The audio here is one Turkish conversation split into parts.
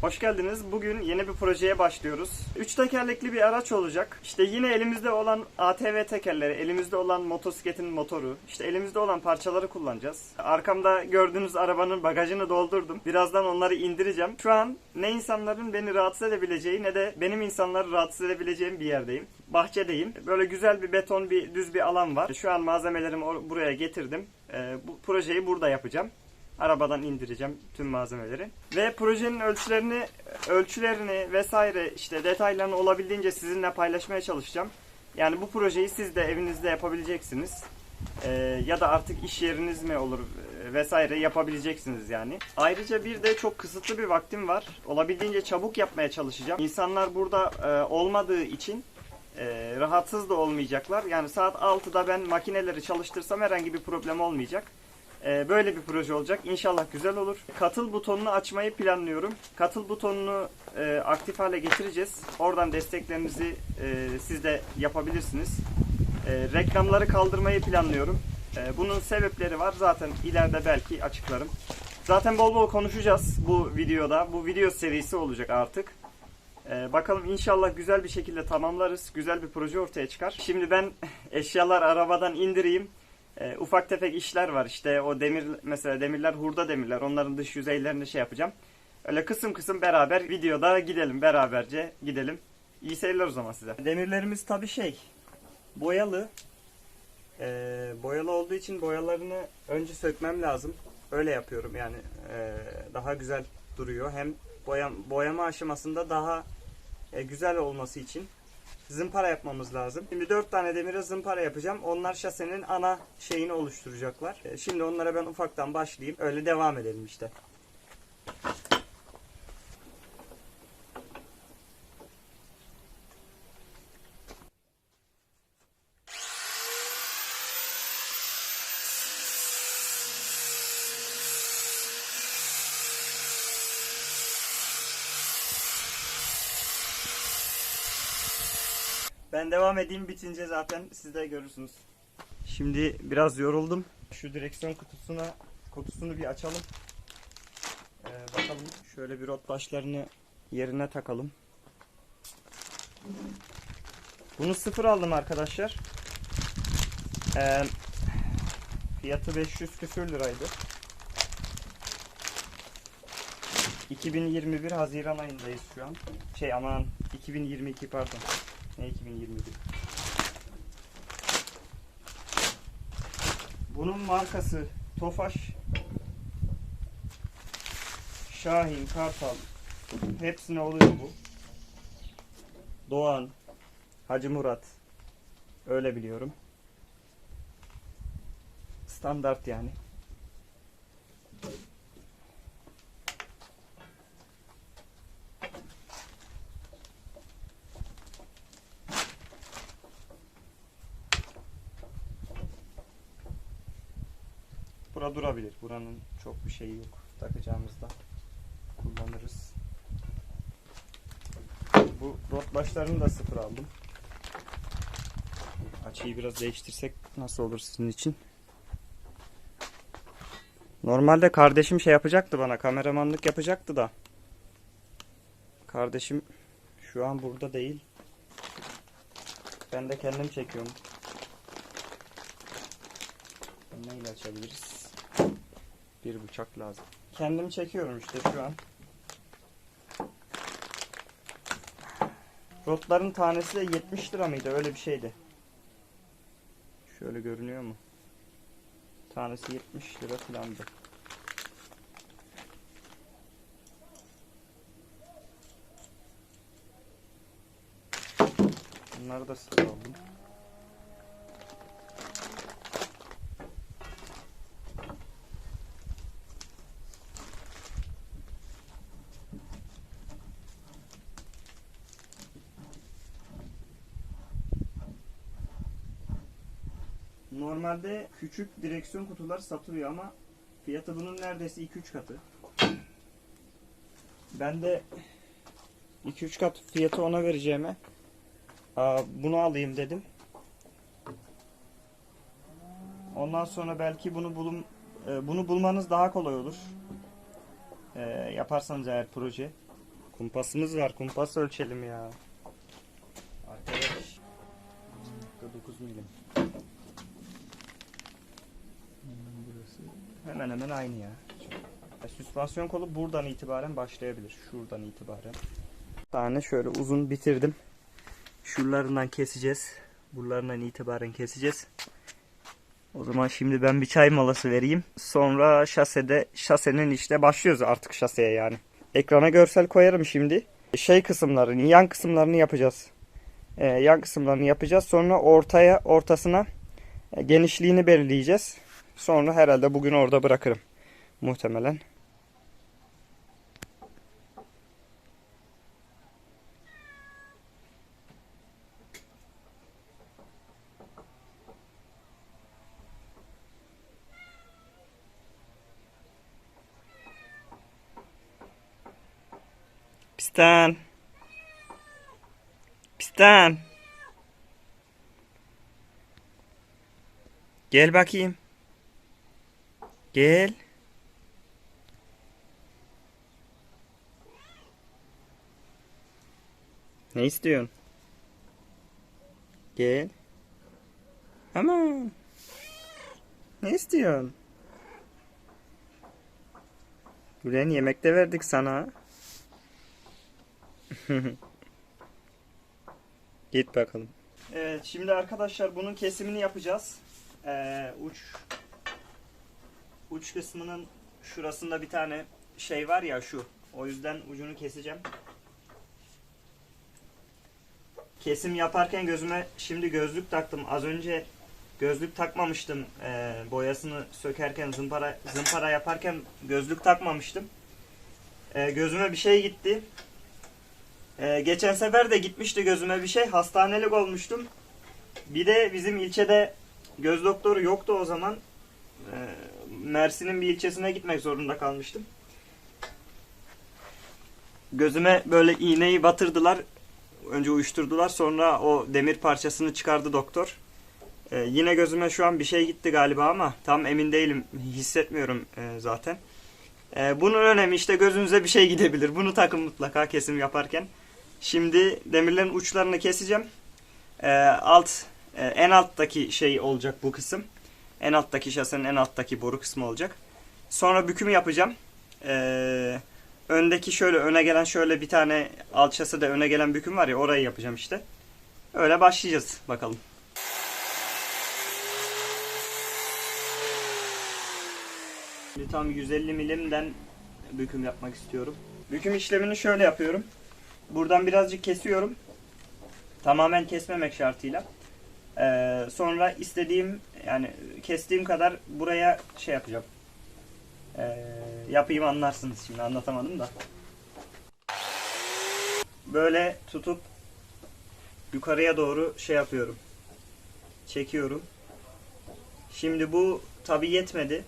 Hoş geldiniz. Bugün yeni bir projeye başlıyoruz. Üç tekerlekli bir araç olacak. İşte yine elimizde olan ATV tekerleri, elimizde olan motosikletin motoru, işte elimizde olan parçaları kullanacağız. Arkamda gördüğünüz arabanın bagajını doldurdum. Birazdan onları indireceğim. Şu an ne insanların beni rahatsız edebileceği ne de benim insanları rahatsız edebileceğim bir yerdeyim. Bahçedeyim. Böyle güzel bir beton, bir düz bir alan var. Şu an malzemelerimi buraya getirdim. Ee, bu projeyi burada yapacağım. Arabadan indireceğim tüm malzemeleri. Ve projenin ölçülerini ölçülerini vesaire işte detaylarını olabildiğince sizinle paylaşmaya çalışacağım. Yani bu projeyi siz de evinizde yapabileceksiniz. Ee, ya da artık iş yeriniz mi olur vesaire yapabileceksiniz yani. Ayrıca bir de çok kısıtlı bir vaktim var. Olabildiğince çabuk yapmaya çalışacağım. İnsanlar burada e, olmadığı için e, rahatsız da olmayacaklar. Yani saat 6'da ben makineleri çalıştırsam herhangi bir problem olmayacak. Ee, böyle bir proje olacak. İnşallah güzel olur. Katıl butonunu açmayı planlıyorum. Katıl butonunu e, aktif hale getireceğiz. Oradan desteklerinizi e, siz de yapabilirsiniz. E, reklamları kaldırmayı planlıyorum. E, bunun sebepleri var. Zaten ileride belki açıklarım. Zaten bol bol konuşacağız bu videoda. Bu video serisi olacak artık. Ee, bakalım inşallah güzel bir şekilde tamamlarız. Güzel bir proje ortaya çıkar. Şimdi ben eşyalar arabadan indireyim. Ee, ufak tefek işler var. İşte o demir mesela demirler hurda demirler. Onların dış yüzeylerini şey yapacağım. Öyle kısım kısım beraber videoda gidelim beraberce gidelim. İyi seyirler o zaman size. Demirlerimiz tabi şey boyalı. Ee, boyalı olduğu için boyalarını önce sökmem lazım. Öyle yapıyorum yani ee, daha güzel duruyor. Hem boyam, boyama aşamasında daha e, güzel olması için zımpara yapmamız lazım. Şimdi 4 tane demire zımpara yapacağım. Onlar şasenin ana şeyini oluşturacaklar. E, Şimdi onlara ben ufaktan başlayayım. Öyle devam edelim işte. Ben devam edeyim bitince zaten siz de görürsünüz. Şimdi biraz yoruldum. Şu direksiyon kutusuna kutusunu bir açalım. Ee, bakalım şöyle bir rot başlarını yerine takalım. Bunu sıfır aldım arkadaşlar. Ee, fiyatı 500 küsür liraydı. 2021 Haziran ayındayız şu an. Şey aman 2022 pardon. Ne 2021? Bunun markası Tofaş, Şahin, Kartal hepsine oluyor bu. Doğan, Hacı Murat öyle biliyorum. Standart yani. Bura durabilir. Buranın çok bir şeyi yok. Takacağımızda kullanırız. Bu rot başlarını da sıfır aldım. Açıyı biraz değiştirsek nasıl olur sizin için? Normalde kardeşim şey yapacaktı bana. Kameramanlık yapacaktı da. Kardeşim şu an burada değil. Ben de kendim çekiyorum. Neyle açabiliriz? Bir bıçak lazım. Kendim çekiyorum işte şu an. Rotların tanesi de 70 lira mıydı? Öyle bir şeydi. Şöyle görünüyor mu? Tanesi 70 lira falandı. Bunları da sıfır aldım. Normalde küçük direksiyon kutuları satılıyor ama fiyatı bunun neredeyse 2-3 katı. Ben de 2-3 kat fiyatı ona vereceğime bunu alayım dedim. Ondan sonra belki bunu bulum e, bunu bulmanız daha kolay olur. E, yaparsanız eğer proje. Kumpasımız var. Kumpas ölçelim ya. Arkadaş. 9 milim. Hemen hemen aynı ya. Ya, Süspansiyon kolu buradan itibaren başlayabilir. Şuradan itibaren. Bir tane şöyle uzun bitirdim. Şuralarından keseceğiz. Buralarından itibaren keseceğiz. O zaman şimdi ben bir çay molası vereyim. Sonra şasede, şasenin işte başlıyoruz artık şaseye yani. Ekrana görsel koyarım şimdi. Şey kısımlarını, yan kısımlarını yapacağız. Ee, yan kısımlarını yapacağız. Sonra ortaya, ortasına e, genişliğini belirleyeceğiz. Sonra herhalde bugün orada bırakırım. Muhtemelen. Pistan. Pistan. Gel bakayım. Gel. Ne istiyorsun? Gel. Aman. Ne istiyorsun? Gülen yemekte verdik sana. Git bakalım. Evet şimdi arkadaşlar bunun kesimini yapacağız. Ee, uç uç kısmının şurasında bir tane şey var ya şu. O yüzden ucunu keseceğim. Kesim yaparken gözüme şimdi gözlük taktım. Az önce gözlük takmamıştım. Ee, boyasını sökerken zımpara zımpara yaparken gözlük takmamıştım. Ee, gözüme bir şey gitti. Ee, geçen sefer de gitmişti gözüme bir şey. Hastanelik olmuştum. Bir de bizim ilçede göz doktoru yoktu o zaman. Ee, Mersin'in bir ilçesine gitmek zorunda kalmıştım. Gözüme böyle iğneyi batırdılar. Önce uyuşturdular. Sonra o demir parçasını çıkardı doktor. Ee, yine gözüme şu an bir şey gitti galiba ama tam emin değilim. Hissetmiyorum e, zaten. Ee, bunun önemi işte gözünüze bir şey gidebilir. Bunu takın mutlaka kesim yaparken. Şimdi demirlerin uçlarını keseceğim. Ee, alt e, en alttaki şey olacak bu kısım. En alttaki şasenin en alttaki boru kısmı olacak. Sonra büküm yapacağım. Ee, öndeki şöyle öne gelen şöyle bir tane alçası da öne gelen büküm var ya orayı yapacağım işte. Öyle başlayacağız bakalım. Şimdi tam 150 milimden büküm yapmak istiyorum. Büküm işlemini şöyle yapıyorum. Buradan birazcık kesiyorum. Tamamen kesmemek şartıyla. Ee, sonra istediğim yani kestiğim kadar buraya şey yapacağım. Ee, yapayım anlarsınız şimdi anlatamadım da. Böyle tutup yukarıya doğru şey yapıyorum. Çekiyorum. Şimdi bu tabi yetmedi.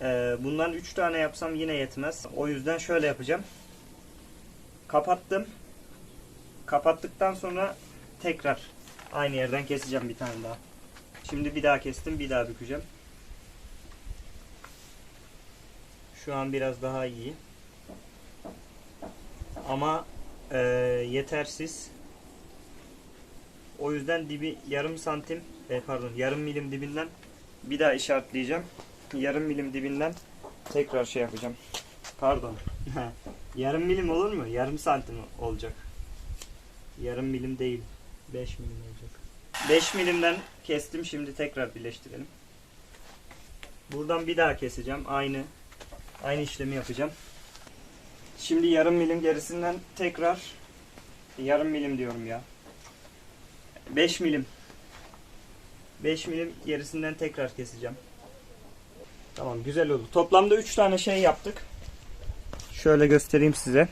Ee, bundan 3 tane yapsam yine yetmez. O yüzden şöyle yapacağım. Kapattım. Kapattıktan sonra tekrar aynı yerden keseceğim bir tane daha. Şimdi bir daha kestim, bir daha bükeceğim. Şu an biraz daha iyi. Ama e, yetersiz. O yüzden dibi yarım santim, e, pardon yarım milim dibinden bir daha işaretleyeceğim. Yarım milim dibinden tekrar şey yapacağım. Pardon. Yarım milim olur mu? Yarım santim olacak. Yarım milim değil. 5 milim olacak. 5 milimden kestim. Şimdi tekrar birleştirelim. Buradan bir daha keseceğim. Aynı aynı işlemi yapacağım. Şimdi yarım milim gerisinden tekrar yarım milim diyorum ya. 5 milim. 5 milim gerisinden tekrar keseceğim. Tamam güzel oldu. Toplamda 3 tane şey yaptık. Şöyle göstereyim size.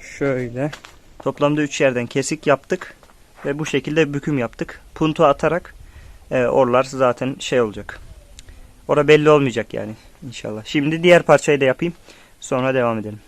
Şöyle. Toplamda 3 yerden kesik yaptık. Ve bu şekilde büküm yaptık. Puntu atarak e, orlar zaten şey olacak. Ora belli olmayacak yani inşallah. Şimdi diğer parçayı da yapayım. Sonra devam edelim.